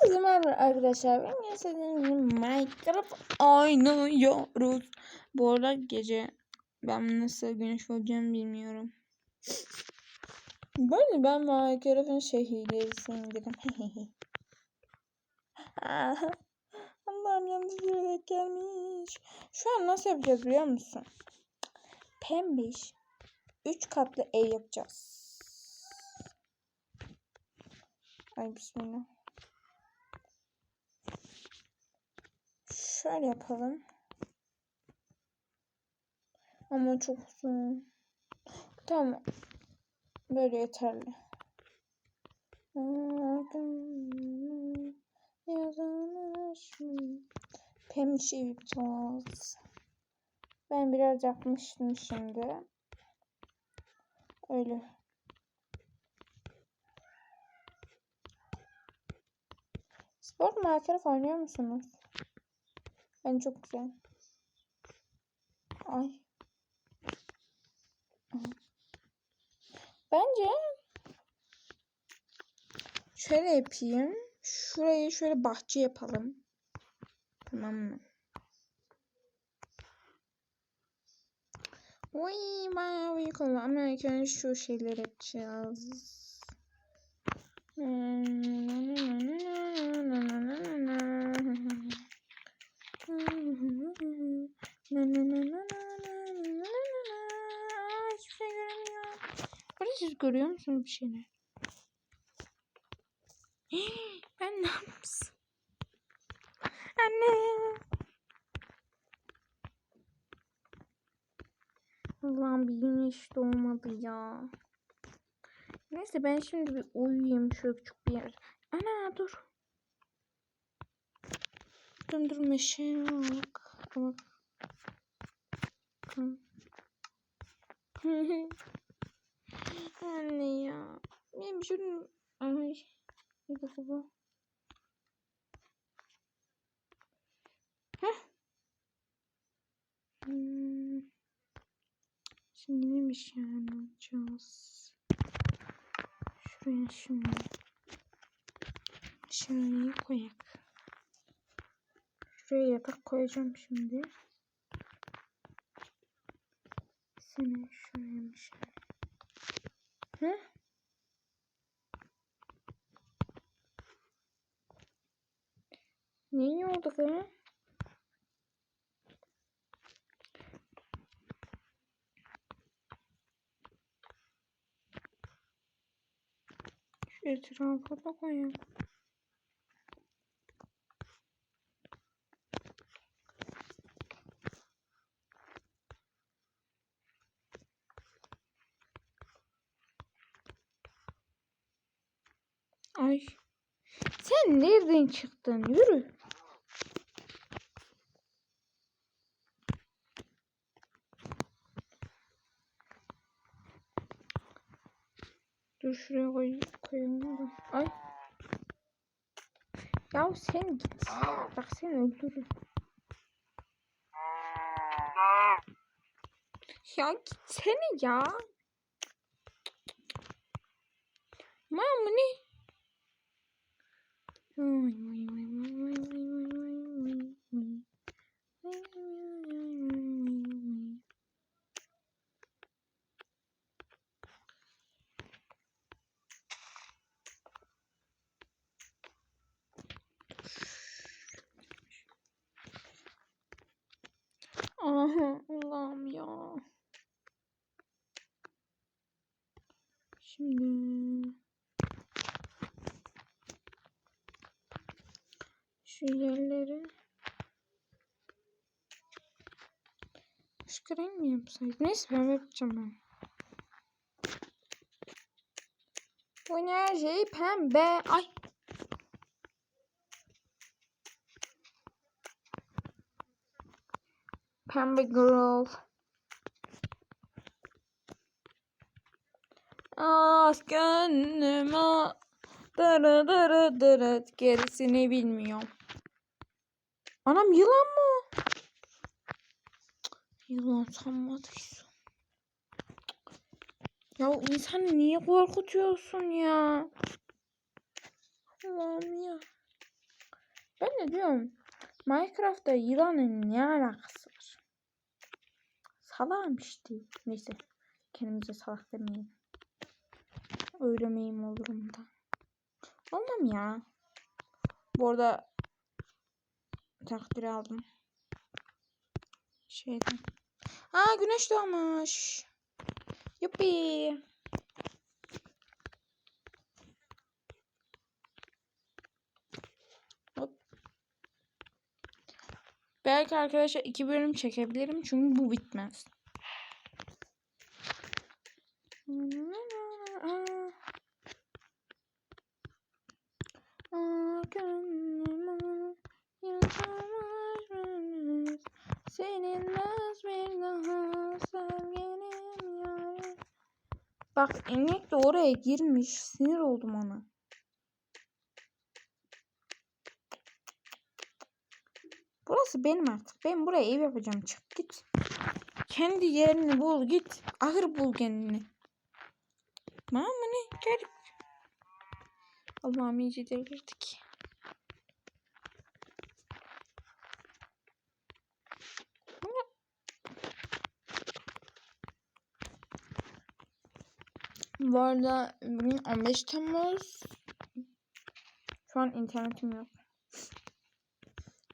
Herkese merhaba arkadaşlar. Ben istediğim Minecraft oynuyoruz. Bu arada gece ben nasıl güneş olacağımı bilmiyorum. Böyle ben Minecraft'ın şehirlerisindirim. Allah'ım yanlış yere gelmiş. Şu an nasıl yapacağız biliyor musun? Pembiş. Üç katlı ev yapacağız. Ay bismillah. Şöyle yapalım. Ama çok uzun. Tamam. Böyle yeterli. Pembiş ev yapacağız. Ben biraz yapmıştım şimdi. Öyle. Spor Minecraft oynuyor musunuz? Ben çok güzel. Ay. Bence şöyle yapayım. Şurayı şöyle bahçe yapalım. Tamam mı? Uy bayağı büyük oldu ama şu şeyleri yapacağız. Hiçbir şey göremiyorum. Burada siz görüyor musunuz bir şeyler? Ben ne yapsın? Anne. Allah'ım bir güneş doğmadı ya. Neyse ben şimdi bir uyuyayım şöyle küçük bir yer. Ana dur. Dur dur meşe bak. Anne ya. Benim şunu... Ay. Bir dakika bu. Heh. Hmm. Şimdi neymiş yani yapacağız? Şuraya şunu. Şöyle koyak. Şuraya yatak koyacağım şimdi. hepsini şöyle bir şey. Ne? Oldu bunu? Şu etrafa da koyayım. Ay. Sen nereden çıktın? Yürü. Dur şuraya koy, koyalım da. Ay. Ya sen git. Bak sen öldürür. Ya gitsene ya. Mam bu ne? Oh my, my, my. Yerleri başka renk mi yapsaydık? Neyse ben yapacağım ben. Bu ne şey pembe. Ay. Pembe girl. Az gönlüme dırı dırı dırı gerisini bilmiyorum. Anam yılan mı? Yılan sanmadıysam. Ya insan niye korkutuyorsun ya? Allah'ım ya. Ben de diyorum Minecraft'ta yılanın ne alakası var? Salağım işte. Neyse. Kendimize salak demeyelim. Öyle miyim olurum da. Olmam ya. Bu arada takdir aldım. Şeyden. Aa güneş doğmuş. Yuppi. Hop. Belki arkadaşlar iki bölüm çekebilirim çünkü bu bitmez. Aa, gönlüme Bak inek de oraya girmiş. Sinir oldum ona. Burası benim artık. Ben buraya ev yapacağım. Çık git. Kendi yerini bul git. Ahır bul kendini. Mı ne? Gel. Allah'ım iyice delirdik. Bu arada bugün 15 Temmuz. Şu an internetim yok.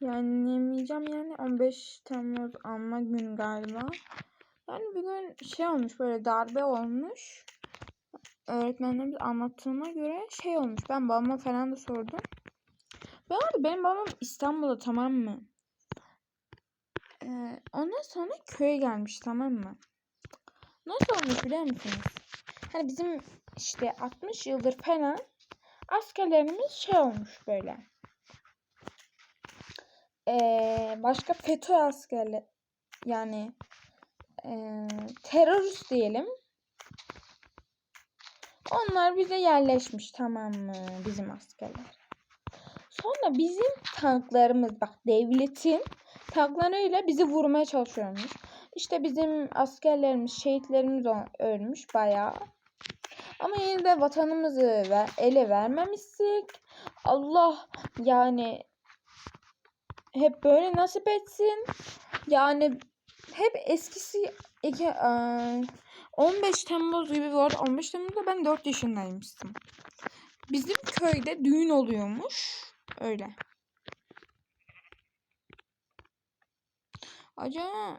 Yani yemeyeceğim yani 15 Temmuz anma günü galiba. Yani bugün şey olmuş böyle darbe olmuş. Öğretmenlerimiz anlattığına göre şey olmuş. Ben babama falan da sordum. Ve orada benim babam İstanbul'da tamam mı? Ee, ondan sonra köye gelmiş tamam mı? Nasıl olmuş biliyor musunuz? Hani bizim işte 60 yıldır falan askerlerimiz şey olmuş böyle. Ee, başka FETÖ askerler yani e, terörist diyelim. Onlar bize yerleşmiş tamam mı bizim askerler. Sonra bizim tanklarımız bak devletin tanklarıyla bizi vurmaya çalışıyormuş. İşte bizim askerlerimiz, şehitlerimiz ölmüş bayağı. Ama yine de vatanımızı ele vermemiştik. Allah yani hep böyle nasip etsin. Yani hep eskisi iki, 15 Temmuz gibi arada 15 Temmuz'da ben 4 yaşındaymıştım. Bizim köyde düğün oluyormuş. Öyle. Acaba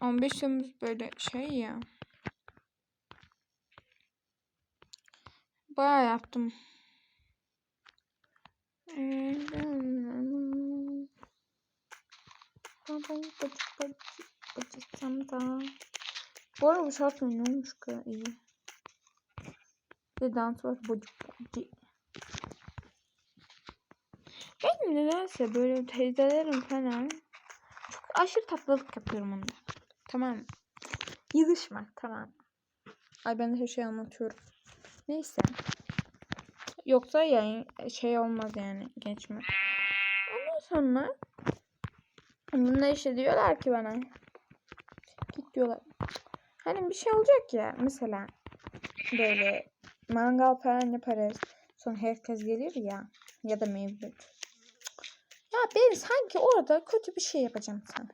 15 Temmuz böyle şey ya. Bayağı yaptım. Bu arada bu şarkı ne olmuş ki iyi. Bir dans var bocuk bocuk. Ben nedense böyle teyzelerim falan çok aşırı tatlılık yapıyorum onda. Tamam. Yılışma tamam. Ay ben her şeyi anlatıyorum. Neyse. Yoksa yayın şey olmaz yani geçme. Ondan sonra bunlar işte diyorlar ki bana git diyorlar. Hani bir şey olacak ya mesela böyle mangal falan yaparız. Sonra herkes gelir ya ya da mevlüt. Ya ben sanki orada kötü bir şey yapacağım sana.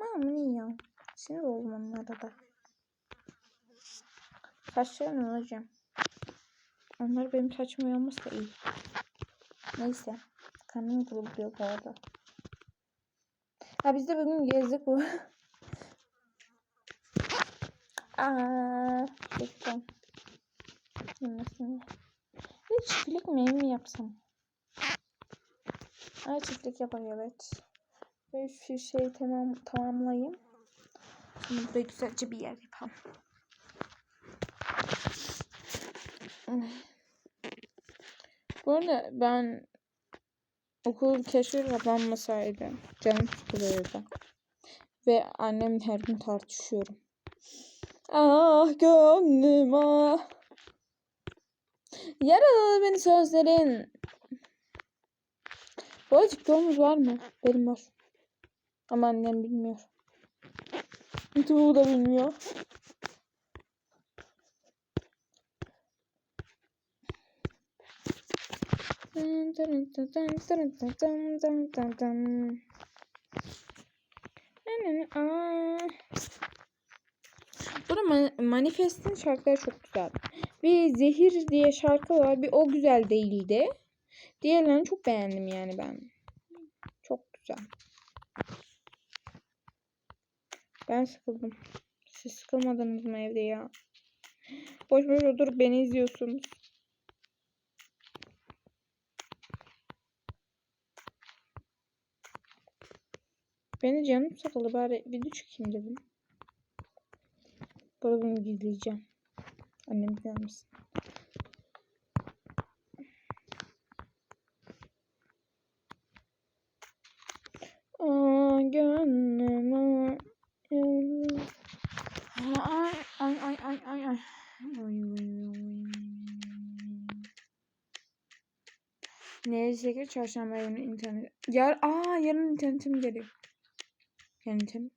Aman iyi ya. Sinir oldum onlara da. Saçlarını alacağım. Onlar benim saçım uyanması da iyi. Neyse. Karnım gurulduyor bu arada. Ha biz de bugün gezdik bu. Aaa. Bekleyin. Yemesin. Bir çiftlik mi mi yapsam? Ay çiftlik yapayım evet. Ve şu şeyi tamam tamamlayayım. Şimdi güzelce bir yer yapalım. Bu arada ben okul keşke kapanmasaydı canım sıkılıyordu. Ve annem her gün tartışıyorum. Ah gönlüm ah. Yaralı beni sözlerin. Bu arada TikTok'umuz var mı? Benim var. Ama annem bilmiyor. YouTube'u da bilmiyor. Burada Ma- Manifest'in şarkıları çok güzel. Bir Zehir diye şarkı var. Bir o güzel değildi. Diğerlerini çok beğendim yani ben. Çok güzel. Ben sıkıldım. Siz sıkılmadınız mı evde ya? Boş boş oturup beni izliyorsunuz. Beni canım sıkıldı bari video çekeyim dedim. Burada bunu gizleyeceğim. Annem. Aa, gönlüm aa, yalnız. Ay ay ay ay ay ay. Neyse ki çarşamba günü internet. Yar Aa yarın internetim geliyor. Geliyor.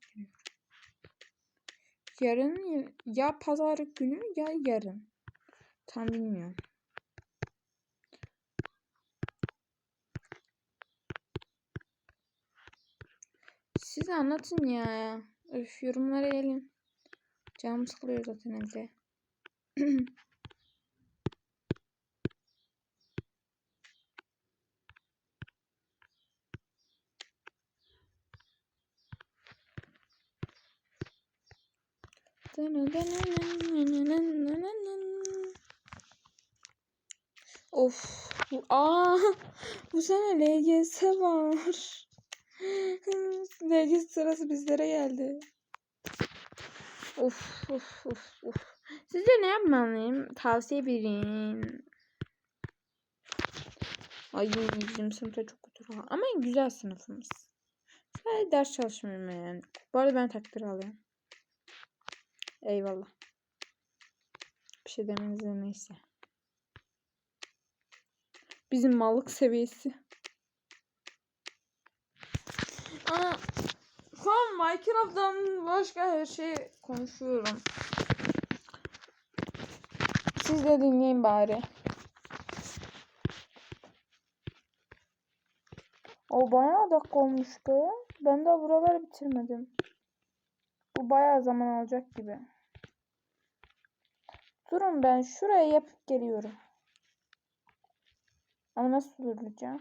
Yarın ya- ya pazar günü ya yarın. Tam bilmiyorum. Siz anlatın ya. Öf yorumlara gelin. Canım sıkılıyor zaten evde. Of. Aa, bu sene LGS var. LGS sırası bizlere geldi. Of of of of. Sizce ne yapmalıyım? Tavsiye verin. Ay bizim sınıfta çok kötü. Ama güzel sınıfımız. Sadece ders çalışmıyorum yani. Bu arada ben takdir alıyorum. Eyvallah. Bir şey demenize neyse. Bizim mallık seviyesi. Aa, şu an Minecraft'tan başka her şey konuşuyorum. Siz de dinleyin bari. O bayağı dakika olmuştu. Ben de buraları bitirmedim. Bu bayağı zaman alacak gibi. Durun ben şuraya yapıp geliyorum. Ama nasıl duracağım?